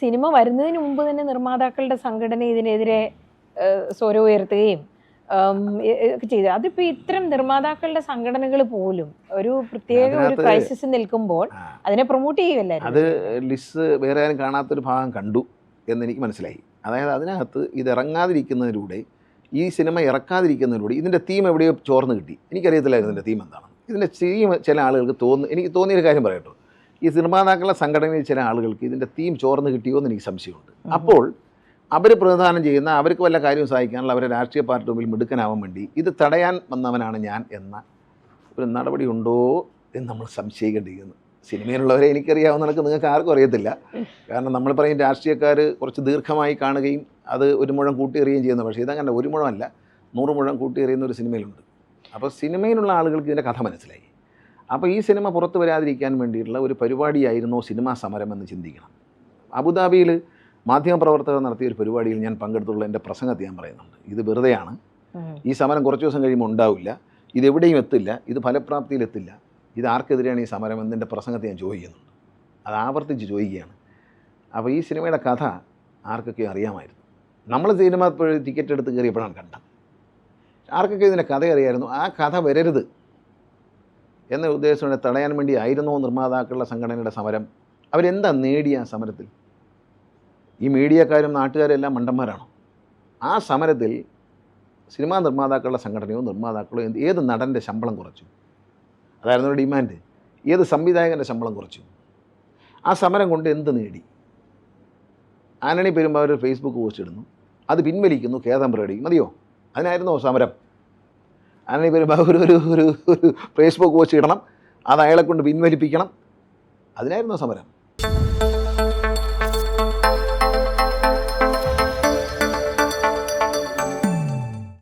Cinema വരുന്നതിന് മുമ്പ് തന്നെ നിർമ്മാതാക്കളുടെ സംഘടന ഇതിനെതിരെ സ്വര ഉയർത്തുകയും ഒക്കെ ചെയ്തു. അതിപ്പോ ഇത്തരം നിർമ്മാതാക്കളുടെ സംഘടനകൾ പോലും ഒരു പ്രത്യേക ഒരു ക്രൈസിസ് നിൽക്കുമ്പോൾ അതിനെ പ്രൊമോട്ട് ചെയ്യുമല്ലായിരുന്നു അത് ലിസ് വേറെ ആരും കാണാത്തൊരു ഭാഗം കണ്ടു എന്നെനിക്ക് മനസ്സിലായി. അതായത് അതിനകത്ത് ഇത് ഇറങ്ങാതിരിക്കുന്നതിലൂടെ ഈ സിനിമ ഇറക്കാതിരിക്കുന്നതിലൂടെ ഇതിന്റെ തീം എവിടെയോ ചോർന്ന് കിട്ടി. എനിക്കറിയത്തില്ലായിരുന്നു ഇതിന്റെ തീം എന്താണ്. ഇതിന്റെ തീം ചില ആളുകൾക്ക് തോന്നുന്നു. എനിക്ക് തോന്നിയൊരു കാര്യം പറയട്ടോ. ഈ നിർമ്മാതാക്കളുടെ സംഘടനയിൽ ചില ആളുകൾക്ക് ഇതിന്റെ തീം ചോർന്ന് കിട്ടിയോ എന്ന് എനിക്ക് സംശയമുണ്ട്. അപ്പോൾ അവർ പ്രതിദാനം ചെയ്യുന്ന അവർക്ക് വല്ല കാര്യവും സഹായിക്കാനുള്ള അവരെ രാഷ്ട്രീയ പാർട്ടി മുമ്പിൽ മിടുക്കനാവാൻ വേണ്ടി ഇത് തടയാൻ വന്നവനാണ് ഞാൻ എന്ന ഒരു നടപടി ഉണ്ടോ എന്ന് നമ്മൾ സംശയിക്കേണ്ടിയിരിക്കുന്നു. സിനിമയിലുള്ളവരെ എനിക്കറിയാവുന്ന കണക്ക് നിങ്ങൾക്ക് ആർക്കും അറിയത്തില്ല. കാരണം നമ്മൾ പറയും രാഷ്ട്രീയക്കാർ കുറച്ച് ദീർഘമായി കാണുകയും അത് ഒരു മുഴം കൂട്ടിയെറിയുകയും ചെയ്യുന്ന. പക്ഷേ ഇതങ്ങനെ ഒരു മുഴമല്ല നൂറ് മുഴം കൂട്ടിയെറിയുന്ന ഒരു സിനിമയിലുണ്ട്. അപ്പോൾ സിനിമയിലുള്ള ആളുകൾക്ക് ഇതിന്റെ കഥ മനസ്സിലായി. അപ്പോൾ ഈ സിനിമ പുറത്തു വരാതിരിക്കാൻ വേണ്ടിയിട്ടുള്ള ഒരു പരിപാടിയായിരുന്നു സിനിമാ സമരം എന്ന് ചിന്തിക്കണം. അബുദാബിയിൽ മാധ്യമപ്രവർത്തകർ നടത്തിയ ഒരു പരിപാടിയിൽ ഞാൻ പങ്കെടുത്തുള്ള എന്റെ പ്രസംഗത്തിൽ ഞാൻ പറയുന്നുണ്ട്. ഇത് വെറുതെയാണ്. ഈ സമരം കുറച്ച് ദിവസം കഴിയുമ്പോൾ ഉണ്ടാവില്ല. ഇതെവിടെയും എത്തില്ല. ഇത് ഫലപ്രാപ്തിയിലെത്തില്ല ഇത് ആർക്കെതിരെയാണ് ഈ സമരം എന്നതിന്റെ പ്രസംഗത്തെ ഞാൻ ചോദിക്കുന്നുണ്ട്. അത് ആവർത്തിച്ച് ചോദിക്കുകയാണ്. അപ്പോൾ ഈ സിനിമയുടെ കഥ ആർക്കൊക്കെ അറിയാമായിരുന്നു. നമ്മൾ സിനിമ ടിക്കറ്റ് എടുത്ത് കയറിയപ്പോഴാണ് കണ്ടത്. ആർക്കൊക്കെ ഇതിന്റെ കഥ അറിയായിരുന്നു. ആ കഥ വരരുത്. എന്ന ഉദ്ദേശത്തോടെ തടയാൻ വേണ്ടി ആയിരുന്നോ നിർമ്മാതാക്കളുടെ സംഘടനയുടെ സമരം? അവരെന്താ നേടിയ ആ സമരത്തിൽ? ഈ മീഡിയക്കാരും നാട്ടുകാരും എല്ലാം മണ്ടന്മാരാണോ? ആ സമരത്തിൽ സിനിമാ നിർമ്മാതാക്കളുടെ സംഘടനയോ നിർമ്മാതാക്കളോ എന്ത് ഏത് നടന്റെ ശമ്പളം കുറച്ചു? അതായിരുന്നു ഡിമാൻഡ് ഏത് സംവിധായകന്റെ ശമ്പളം കുറച്ചു? ആ സമരം കൊണ്ട് എന്ത് നേടി? ആനണി പെരുമ്പാവൂർ ഫേസ്ബുക്ക് പോസ്റ്റ് ഇടുന്നു. അത് പിൻവലിക്കുന്നു ഖേദം പ്രകടിക്കും മതിയോ? അതിനായിരുന്നോ സമരം? ആന്റണി പെരുമ്പാവൂർ ഒരു ഒരു ഒരു ഫേസ്ബുക്ക് പോസ്റ്റ് ഇടണം. അത് അയാളെ കൊണ്ട് പിൻവലിപ്പിക്കണം. അതിനായിരുന്നു സമരം.